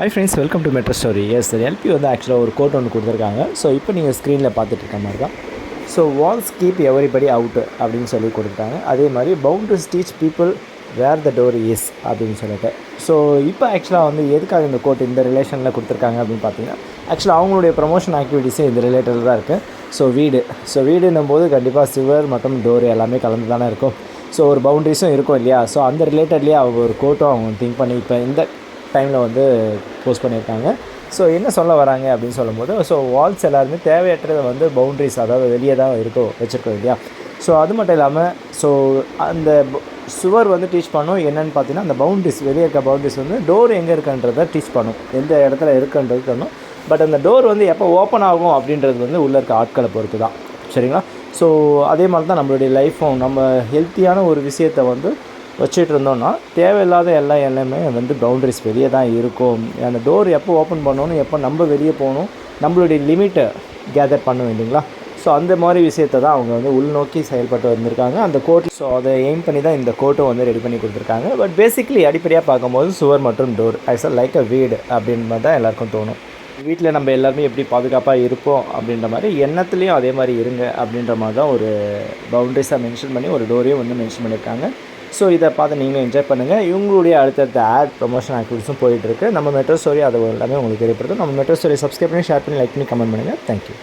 Hi friends welcome to metro story S L வந்து ஆக்சுவலாக ஒரு கோட் ஒன்று கொடுத்துருக்காங்க. ஸோ இப்போ நீங்கள் ஸ்க்ரீனில் பார்த்துட்டு இருக்க மாதிரி தான் so walls keep everybody out அப்படின்னு சொல்லி கொடுத்துட்டாங்க. அதே மாதிரி boundaries teach people where the door is அப்படின்னு சொல்லிட்டு. ஸோ இப்போ ஆக்சுவலாக வந்து எதுக்காக இந்த கோட் இந்த ரிலேஷனில் கொடுத்துருக்காங்க அப்படின்னு பார்த்தீங்கன்னா ஆக்சுவலாக அவங்களுடைய ப்ரமோஷன் ஆக்டிவிட்டீஸே இந்த ரிலேட்டட் தான் இருக்குது ஸோ வீடு. ஸோ வீடுன்னும் போது கண்டிப்பாக சிவர் மற்றும் டோர் எல்லாமே கலந்து தானே இருக்கும். ஸோ ஒரு பவுண்டரிஸும் இருக்கும் இல்லையா? ஸோ அந்த ரிலேட்டட்லேயே அவங்க ஒரு கோட்டும் அவங்க திங்க் பண்ணி இப்போ இந்த டைமில் வந்து போஸ்ட் பண்ணியிருக்காங்க. ஸோ என்ன சொல்ல வராங்க அப்படின்னு சொல்லும்போது ஸோ வால்ஸ் எல்லாருமே தேவையற்றதை வந்து பவுண்ட்ரிஸ் அதாவது வெளியே தான் இருக்கோ வச்சுருக்கோம் இல்லையா? ஸோ அது மட்டும் இல்லாமல் ஸோ அந்த சுவர் வந்து டீச் பண்ணும். என்னென்னு பார்த்தீங்கன்னா அந்த பவுண்ட்ரிஸ் வெளியே இருக்க பவுண்ட்ரிஸ் வந்து டோர் எங்கே இருக்குன்றதை டீச் பண்ணும். எந்த இடத்துல இருக்குன்றது தரணும் பட் அந்த டோர் வந்து எப்போ ஓப்பன் ஆகும் அப்படின்றது வந்து உள்ளே இருக்க ஆட்களை பொறுத்து தான் சரிங்களா? ஸோ அதே மாதிரி தான் நம்மளுடைய லைஃப்பும் நம்ம ஹெல்த்தியான ஒரு விஷயத்தை வந்து வச்சுட்டு இருந்தோன்னா தேவையில்லாத எல்லா எல்லாமே வந்து பவுண்டரிஸ் வெளியே தான் இருக்கும். அந்த டோர் எப்போ ஓப்பன் பண்ணணும் எப்போ நம்ம வெளியே போகணும் நம்மளுடைய லிமிட்டை கேதர் பண்ணும் இல்லைங்களா? ஸோ அந்த மாதிரி விஷயத்தை தான் அவங்க வந்து உள்நோக்கி செயல்பட்டு வந்திருக்காங்க. அந்த கோட் ஸோ அதை எய்ம் பண்ணி தான் இந்த கோட்டும் வந்து ரெடி பண்ணி கொடுத்துருக்காங்க. பட் பேசிக்லி அடிப்படையாக பார்க்கும்போது சுவர் மற்றும் door as a like a வீடு அப்படின்ற மாதிரி தான் எல்லாருக்கும் தோணும். வீட்டில் நம்ம எல்லாருமே எப்படி பாதுகாப்பாக இருப்போம் அப்படின்ற மாதிரி எண்ணத்துலேயும் அதே மாதிரி இருங்க அப்படின்ற மாதிரி தான் ஒரு பவுண்டரிஸாக மென்ஷன் பண்ணி ஒரு டோரையும் வந்து மென்ஷன் பண்ணியிருக்காங்க ஸோ இதை பார்த்து நீங்களும் என்ஜாய் பண்ணுங்கள் இவங்களுடைய அடுத்தடுத்த ஆட் ப்ரொமோஷன் ஆக்டிவிட்டிஸும் போயிட்டு இருக்கு. நம்ம மெட்ரோ ஸ்டோரி அது எல்லாமே உங்களுக்கு தெரியப்படுத்தும். நம்ம மெட்ரோ ஸ்டோரி சப்ஸ்கிரைப் பண்ணி ஷேர் பண்ணி லைக் பண்ணி கமெண்ட் பண்ணுங்கள் தேங்க்யூ